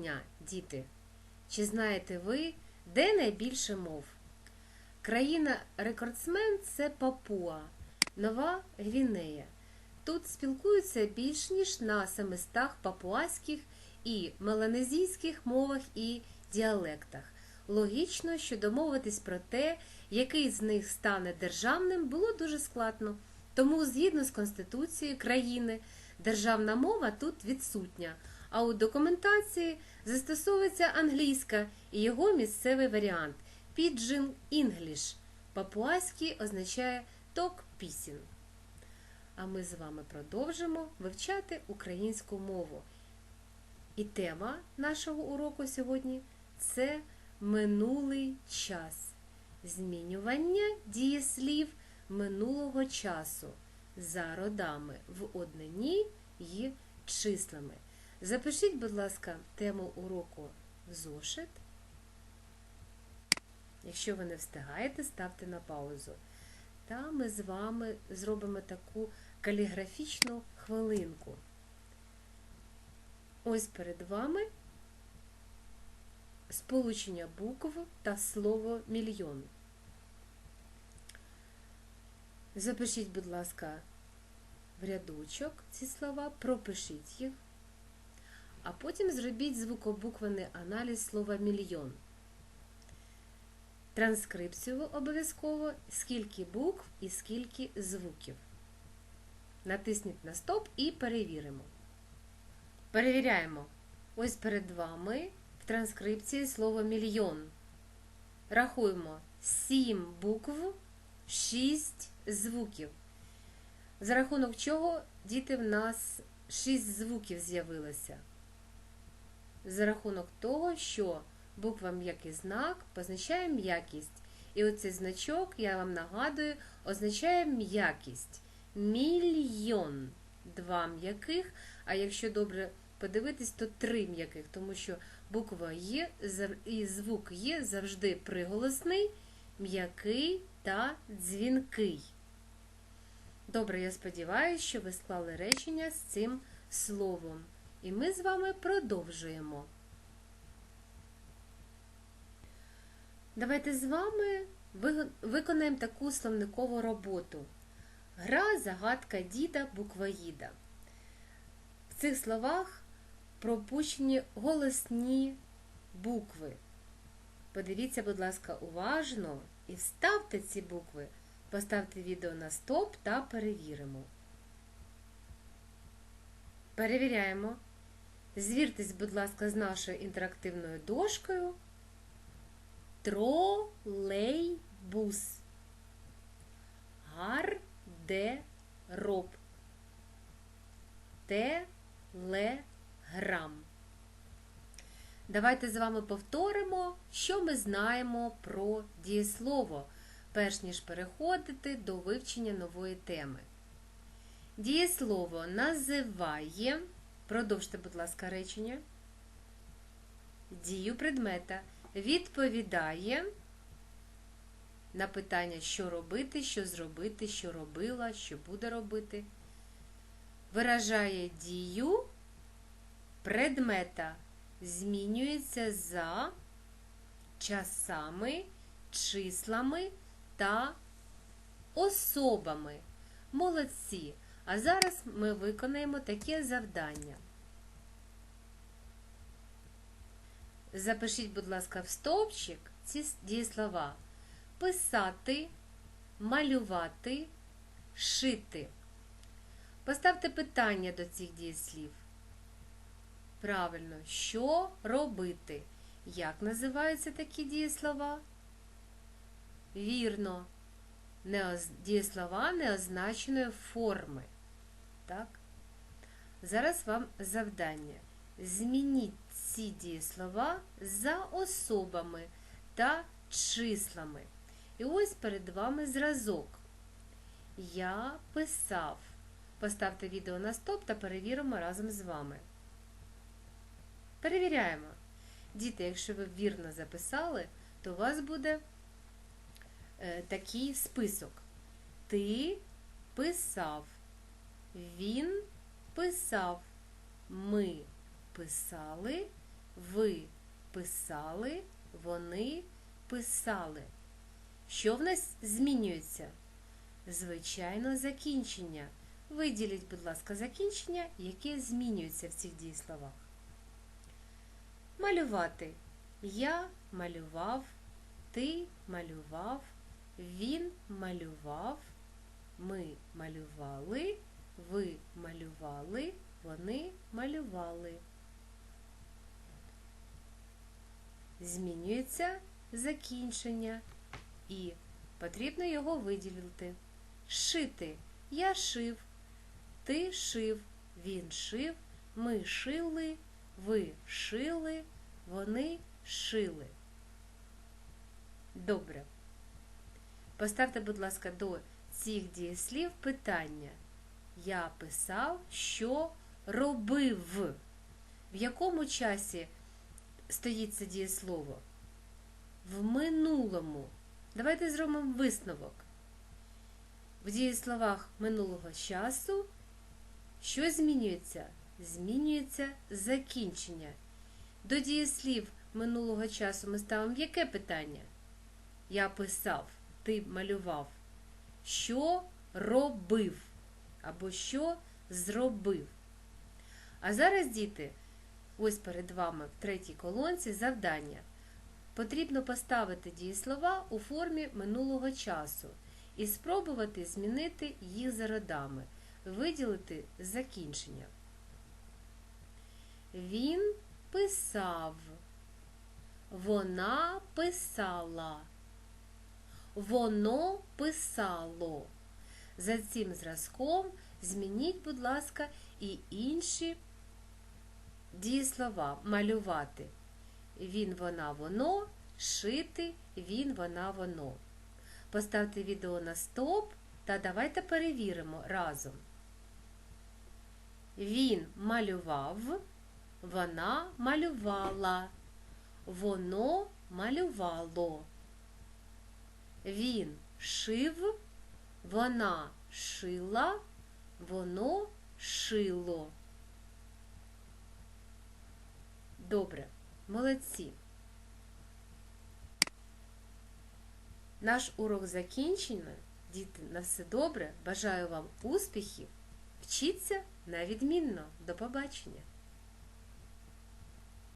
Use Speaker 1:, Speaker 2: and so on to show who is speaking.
Speaker 1: дня, діти. Чи знаєте ви, де найбільше мов? Країна-рекордсмен це Папуа, Нова Гвінея. Тут спілкуються більш ніж на 700 папуаських і меланезійських мовах і діалектах. Логічно, що домовитись про те, який з них стане державним, було дуже складно. Тому, згідно з Конституцією країни, державна мова тут відсутня, а у документації застосовується англійська і його місцевий варіант Pidgin English. Папуаський означає ток пісін. А ми з вами продовжимо вивчати українську мову. І тема нашого уроку сьогодні це минулий час. Змінювання дієслів минулого часу за родами в однині й числами. Запишіть, будь ласка, тему уроку в зошит. Якщо ви не встигаєте, ставте на паузу. Та ми з вами зробимо таку каліграфічну хвилинку. Ось перед вами сполучення букв та слово мільйон. Запишіть, будь ласка, в рядочок ці слова, пропишіть їх, а потім зробіть звукобуквений аналіз слова мільйон. Транскрипцію обов'язково, скільки букв і скільки звуків. Натисніть на стоп і перевіримо. Перевіряємо. Ось перед вами в транскрипції слово мільйон. Рахуємо 7 букв, 6 звуків. За рахунок чого діти в нас 6 звуків з'явилося. За рахунок того, що буква м'який знак позначає м'якість. І оцей значок, я вам нагадую, означає м'якість. Мільйон. Два м'яких, а якщо добре подивитись, то три м'яких, тому що буква Є і звук Є завжди приголосний, м'який та дзвінкий. Добре, я сподіваюся, що ви склали речення з цим словом. І ми з вами продовжуємо. Давайте з вами виконаємо таку словникову роботу. Гра загадка діда буквоїда. В цих словах пропущені голосні букви. Подивіться, будь ласка, уважно і вставте ці букви. Поставте відео на стоп та перевіримо. Перевіряємо. Звіртесь, будь ласка, з нашою інтерактивною дошкою. Тролейбус. Гардероб. Телеграм. Давайте з вами повторимо, що ми знаємо про дієслово, перш ніж переходити до вивчення нової теми. Дієслово називає, продовжте, будь ласка, речення, дію предмета відповідає на питання, що робити, що зробити, що робила, що буде робити. Виражає дію предмета, змінюється за часами, числами та особами. Молодці! А зараз ми виконаємо таке завдання. Запишіть, будь ласка, в стовпчик ці дієслова. Писати, малювати, шити. Поставте питання до цих дієслів. Правильно, що робити? Як називаються такі дієслова? Вірно, дієслова неозначеної форми. Так? Зараз вам завдання. Змініть ці дієслова за особами та числами. І ось перед вами зразок. Я писав. Поставте відео на стоп та перевіримо разом з вами. Перевіряємо. Діти, якщо ви вірно записали, то у вас буде такий список. Ти писав. Він писав. Ми писали, ви писали, вони писали. Що в нас змінюється? Звичайно, закінчення. Виділіть, будь ласка, закінчення, яке змінюється в цих дієсловах. Малювати. Я малював, ти малював, він малював, ми малювали, ви малювали, вони малювали. Змінюється закінчення і потрібно його виділити. Шити. Я шив, ти шив, він шив, ми шили, ви шили, вони шили. Добре. Поставте, будь ласка, до цих дієслів питання. Я писав, що робив. В якому часі стоїть це дієслово? В минулому. Давайте зробимо висновок. В дієсловах минулого часу що змінюється? Змінюється закінчення. До дієслів минулого часу ми ставимо яке питання? Я писав, ти малював. Що робив? Або що зробив? А зараз, діти, ось перед вами в третій колонці завдання. Потрібно поставити дієслова у формі минулого часу і спробувати змінити їх за родами, виділити закінчення. Він писав. Вона писала. Воно писало. За цим зразком змініть, будь ласка, і інші дієслова малювати. Він, вона, воно, шити, він, вона, воно. Поставте відео на стоп та давайте перевіримо разом. Він малював, вона малювала, воно малювало. Він шив, вона шила, воно шило. Добре, молодці. Наш урок закінчено. Діти, на все добре. Бажаю вам успіхів. Вчіться на відмінно. До побачення!